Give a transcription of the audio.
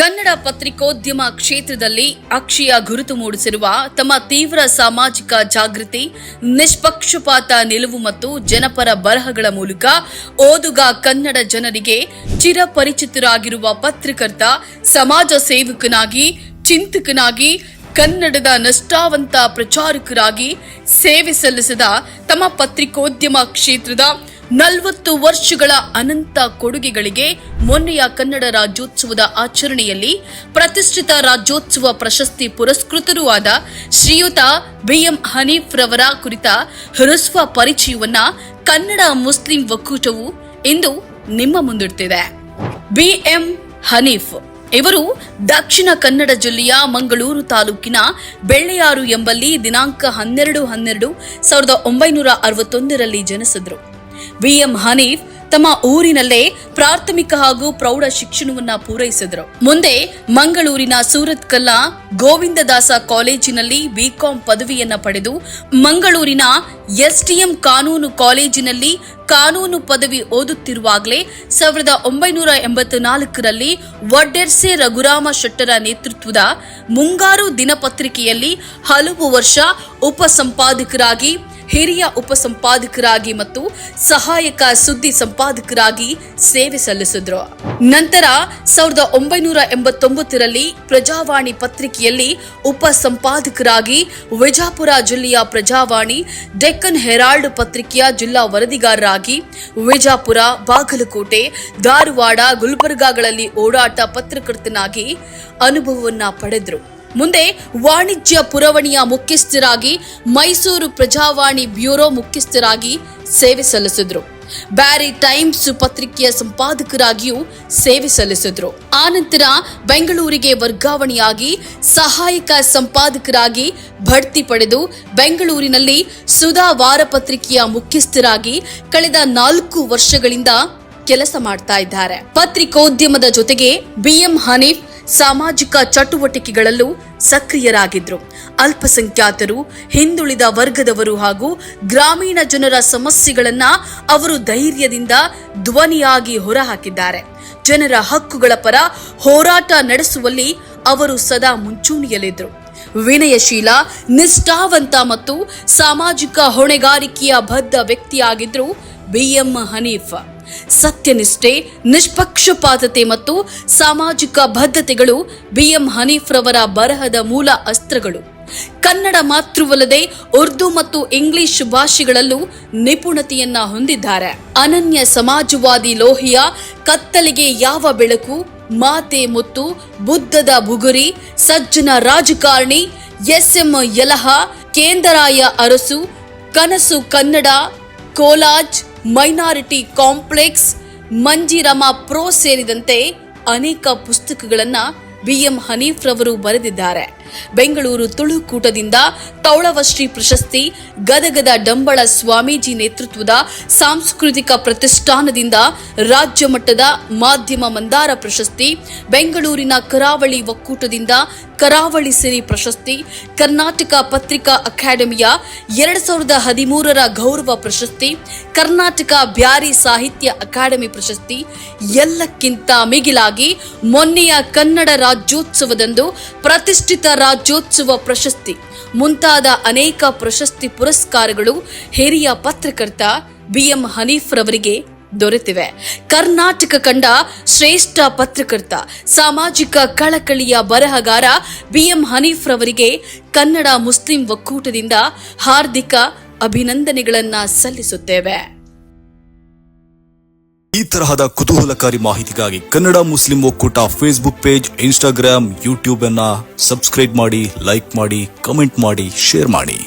ಕನ್ನಡ ಪತ್ರಿಕೋದ್ಯಮ ಕ್ಷೇತ್ರದಲ್ಲಿ ಅಕ್ಷಯ ಗುರುತು ಮೂಡಿಸಿರುವ ತಮ್ಮ ತೀವ್ರ ಸಾಮಾಜಿಕ ಜಾಗೃತಿ, ನಿಷ್ಪಕ್ಷಪಾತ ನಿಲುವು ಮತ್ತು ಜನಪರ ಬರಹಗಳ ಮೂಲಕ ಓದುಗ ಕನ್ನಡ ಜನರಿಗೆ ಚಿರಪರಿಚಿತರಾಗಿರುವ ಪತ್ರಕರ್ತ, ಸಮಾಜ ಸೇವಕನಾಗಿ, ಚಿಂತಕನಾಗಿ, ಕನ್ನಡದ ನಷ್ಟಾವಂತ ಪ್ರಚಾರಕರಾಗಿ ಸೇವೆ ಸಲ್ಲಿಸಿದ ತಮ್ಮ ಪತ್ರಿಕೋದ್ಯಮ ಕ್ಷೇತ್ರದ ನಲವತ್ತು ವರ್ಷಗಳ ಅನಂತ ಕೊಡುಗೆಗಳಿಗೆ ಮೊನ್ನೆಯ ಕನ್ನಡ ರಾಜ್ಯೋತ್ಸವದ ಆಚರಣೆಯಲ್ಲಿ ಪ್ರತಿಷ್ಠಿತ ರಾಜ್ಯೋತ್ಸವ ಪ್ರಶಸ್ತಿ ಪುರಸ್ಕೃತರೂ ಆದ ಶ್ರೀಯುತ ಬಿಎಂ ಹನೀಫ್ ರವರ ಕುರಿತ ಹೃಸ್ವ ಪರಿಚಯವನ್ನ ಕನ್ನಡ ಮುಸ್ಲಿಂ ಒಕ್ಕೂಟವು ಇಂದು ನಿಮ್ಮ ಮುಂದಿಡ್ತಿದೆ. ಬಿಎಂ ಹನೀಫ್ ಇವರು ದಕ್ಷಿಣ ಕನ್ನಡ ಜಿಲ್ಲೆಯ ಮಂಗಳೂರು ತಾಲೂಕಿನ ಬೆಳ್ಳೆಯಾರು ಎಂಬಲ್ಲಿ ದಿನಾಂಕ ಹನ್ನೆರಡು ಹನ್ನೆರಡು ಸಾವಿರದ ಒಂಬೈನೂರ ಅರವತ್ತೊಂದರಲ್ಲಿ ಜನಿಸಿದ್ರು. ಬಿಎಂ ಹನೀಫ್ ತಮ್ಮ ಊರಿನಲ್ಲೇ ಪ್ರಾಥಮಿಕ ಹಾಗೂ ಪ್ರೌಢ ಶಿಕ್ಷಣವನ್ನ ಪೂರೈಸಿದರು. ಮುಂದೆ ಮಂಗಳೂರಿನ ಸೂರತ್ ಕಲ್ಲಾ ಗೋವಿಂದದಾಸ ಕಾಲೇಜಿನಲ್ಲಿ ಬಿಕಾಂ ಪದವಿಯನ್ನ ಪಡೆದು ಮಂಗಳೂರಿನ ಎಸ್ಟಿಎಂ ಕಾನೂನು ಕಾಲೇಜಿನಲ್ಲಿ ಕಾನೂನು ಪದವಿ ಓದುತ್ತಿರುವಾಗಲೇ ಸಾವಿರದ ಒಂಬೈನೂರ ಎಂಬತ್ತ ನಾಲ್ಕರಲ್ಲಿ ವಡ್ಡೆರ್ಸೆ ರಘುರಾಮ ಶೆಟ್ಟರ ನೇತೃತ್ವದ ಮುಂಗಾರು ದಿನಪತ್ರಿಕೆಯಲ್ಲಿ ಹಲವು ವರ್ಷ ಉಪಸಂಪಾದಕರಾಗಿ ಹಿರಿಯ ಉಪಸಂಪಾದಕರಾಗಿ ಮತ್ತು ಸಹಾಯಕ ಸುದ್ದಿ ಸಂಪಾದಕರಾಗಿ ಸೇವೆ ಸಲ್ಲಿಸಿದ್ರು. ನಂತರ ಸಾವಿರದ ಒಂಬೈನೂರ ಎಂಬತ್ತೊಂಬತ್ತರಲ್ಲಿ ಪ್ರಜಾವಾಣಿ ಪತ್ರಿಕೆಯಲ್ಲಿ ಉಪ ಸಂಪಾದಕರಾಗಿ ವಿಜಾಪುರ ಜಿಲ್ಲೆಯ ಪ್ರಜಾವಾಣಿ ಡೆಕ್ಕನ್ ಹೆರಾಲ್ಡ್ ಪತ್ರಿಕೆಯ ಜಿಲ್ಲಾ ವರದಿಗಾರರಾಗಿ ವಿಜಾಪುರ, ಬಾಗಲಕೋಟೆ, ಧಾರವಾಡ, ಗುಲ್ಬರ್ಗಾಗಳಲ್ಲಿ ಓಡಾಟ ಪತ್ರಕರ್ತನಾಗಿ ಅನುಭವವನ್ನ ಪಡೆದ್ರು. ಮುಂದೆ ವಾಣಿಜ್ಯ ಪುರವಣಿಯ ಮುಖ್ಯಸ್ಥರಾಗಿ ಮೈಸೂರು ಪ್ರಜಾವಾಣಿ ಬ್ಯೂರೋ ಮುಖ್ಯಸ್ಥರಾಗಿ ಸೇವೆ ಸಲ್ಲಿಸಿದ್ರು. ಬ್ಯಾರಿ ಟೈಮ್ಸ್ ಪತ್ರಿಕೆಯ ಸಂಪಾದಕರಾಗಿಯೂ ಸೇವೆ ಸಲ್ಲಿಸಿದ್ರು. ಆನಂತರ ಬೆಂಗಳೂರಿಗೆ ವರ್ಗಾವಣೆಯಾಗಿ ಸಹಾಯಕ ಸಂಪಾದಕರಾಗಿ ಬಡ್ತಿ ಪಡೆದು ಬೆಂಗಳೂರಿನಲ್ಲಿ ಸುಧಾ ವಾರಪತ್ರಿಕೆಯ ಮುಖ್ಯಸ್ಥರಾಗಿ ಕಳೆದ ನಾಲ್ಕು ವರ್ಷಗಳಿಂದ ಕೆಲಸ ಮಾಡ್ತಾ ಇದ್ದಾರೆ. ಪತ್ರಿಕೋದ್ಯಮದ ಜೊತೆಗೆ ಬಿಎಂ ಹನೀಫ್ ಸಾಮಾಜಿಕ ಚಟುವಟಿಕೆಗಳಲ್ಲೂ ಸಕ್ರಿಯರಾಗಿದ್ದರು ಅಲ್ಪಸಂಖ್ಯಾತರು, ಹಿಂದುಳಿದ ವರ್ಗದವರು ಹಾಗೂ ಗ್ರಾಮೀಣ ಜನರ ಸಮಸ್ಯೆಗಳನ್ನ ಅವರು ಧೈರ್ಯದಿಂದ ಧ್ವನಿಯಾಗಿ ಹೊರಹಾಕಿದ್ದಾರೆ. ಜನರ ಹಕ್ಕುಗಳ ಪರ ಹೋರಾಟ ನಡೆಸುವಲ್ಲಿ ಅವರು ಸದಾ ಮುಂಚೂಣಿಯಲ್ಲಿದ್ದರು ವಿನಯಶೀಲ, ನಿಷ್ಠಾವಂತ ಮತ್ತು ಸಾಮಾಜಿಕ ಹೊಣೆಗಾರಿಕೆಯ ಬದ್ಧ ವ್ಯಕ್ತಿಯಾಗಿದ್ದರು ಬಿಎಂ ಹನೀಫ್. ಸತ್ಯನಿಷ್ಠೆ, ನಿಷ್ಪಕ್ಷಪಾತತೆ ಮತ್ತು ಸಾಮಾಜಿಕ ಬದ್ಧತೆಗಳು ಬಿಎಂ ಹನೀಫ್ ರವರ ಬರಹದ ಮೂಲ ಅಸ್ತ್ರಗಳು. ಕನ್ನಡ ಮಾತ್ರವಲ್ಲದೆ ಉರ್ದು ಮತ್ತು ಇಂಗ್ಲಿಷ್ ಭಾಷೆಗಳಲ್ಲೂ ನಿಪುಣತೆಯನ್ನ ಹೊಂದಿದ್ದಾರೆ. ಅನನ್ಯ ಸಮಾಜವಾದಿ ಲೋಹಿಯ ಕತ್ತಲಿಗೆ ಯಾವ ಬೆಳಕು, ಮಾತೆ ಮುತ್ತು, ಬುದ್ಧದ ಬುಗುರಿ, ಸಜ್ಜನ ರಾಜಕಾರಣಿ ಎಸ್ ಎಂ ಯಲಹ, ಕೇಂದರಾಯ ಅರಸು, ಕನಸು ಕನ್ನಡ ಕೋಲಾಜ್ ಮೈನಾರಿಟಿ ಕಾಂಪ್ಲೆಕ್ಸ್ ಮಂಜಿರಮ ಪ್ರೋ ಸೇರಿದಂತೆ ಅನೇಕ ಪುಸ್ತಕಗಳನ್ನ ಬಿಎಂ ಹನೀಫ್ ರವರು ಬರೆದಿದ್ದಾರೆ. ಬೆಂಗಳೂರು ತುಳುಕೂಟದಿಂದ ತೌಳವಶ್ರೀ ಪ್ರಶಸ್ತಿ ಗದಗದ ಡಂಬಳ ಸ್ವಾಮೀಜಿ ನೇತೃತ್ವದ ಸಾಂಸ್ಕೃತಿಕ ಪ್ರತಿಷ್ಠಾನದಿಂದ ರಾಜ್ಯ ಮಟ್ಟದ ಮಾಧ್ಯಮ ಮಂದಾರ ಪ್ರಶಸ್ತಿ, ಬೆಂಗಳೂರಿನ ಕರಾವಳಿ ಒಕ್ಕೂಟದಿಂದ ಕರಾವಳಿ ಸಿರಿ ಪ್ರಶಸ್ತಿ, ಕರ್ನಾಟಕ ಪತ್ರಿಕಾ ಅಕಾಡೆಮಿಯ ಎರಡ್ ಸಾವಿರದ ಹದಿಮೂರರ ಗೌರವ ಪ್ರಶಸ್ತಿ, ಕರ್ನಾಟಕ ಬ್ಯಾರಿ ಸಾಹಿತ್ಯ ಅಕಾಡೆಮಿ ಪ್ರಶಸ್ತಿ, ಎಲ್ಲಕ್ಕಿಂತ ಮಿಗಿಲಾಗಿ ಮೊನ್ನೆಯ ಕನ್ನಡ ರಾಜ್ಯೋತ್ಸವದಂದು ಪ್ರತಿಷ್ಠಿತ ರಾಜ್ಯೋತ್ಸವ ಪ್ರಶಸ್ತಿ. ಮುಂತಾದ ಅನೇಕ ಪ್ರಶಸ್ತಿ ಪುರಸ್ಕಾರಗಳು ಹಿರಿಯ ಪತ್ರಕರ್ತ ಬಿಎಂ ಹನೀಫ್ ರವರಿಗೆ ದೊರೆತಿವೆ. ಕರ್ನಾಟಕ ಕಂಡ ಶ್ರೇಷ್ಠ ಪತ್ರಕರ್ತ, ಸಾಮಾಜಿಕ ಕಳಕಳಿಯ ಬರಹಗಾರ ಬಿಎಂ ಹನೀಫ್ ರವರಿಗೆ ಕನ್ನಡ ಮುಸ್ಲಿಂ ಒಕ್ಕೂಟದಿಂದ ಹಾರ್ದಿಕ ಅಭಿನಂದನೆಗಳನ್ನ ಸಲ್ಲಿಸುತ್ತೇವೆ. ಈ ತರಹದ ಕುತೂಹಲಕಾರಿ ಮಾಹಿತಿಗಾಗಿ Kannada Muslim Okkoota Facebook page Instagram YouTube ಅನ್ನ ಸಬ್ಸ್ಕ್ರೈಬ್ ಮಾಡಿ ಲೈಕ್ ಮಾಡಿ ಕಮೆಂಟ್ ಮಾಡಿ ಶೇರ್ ಮಾಡಿ.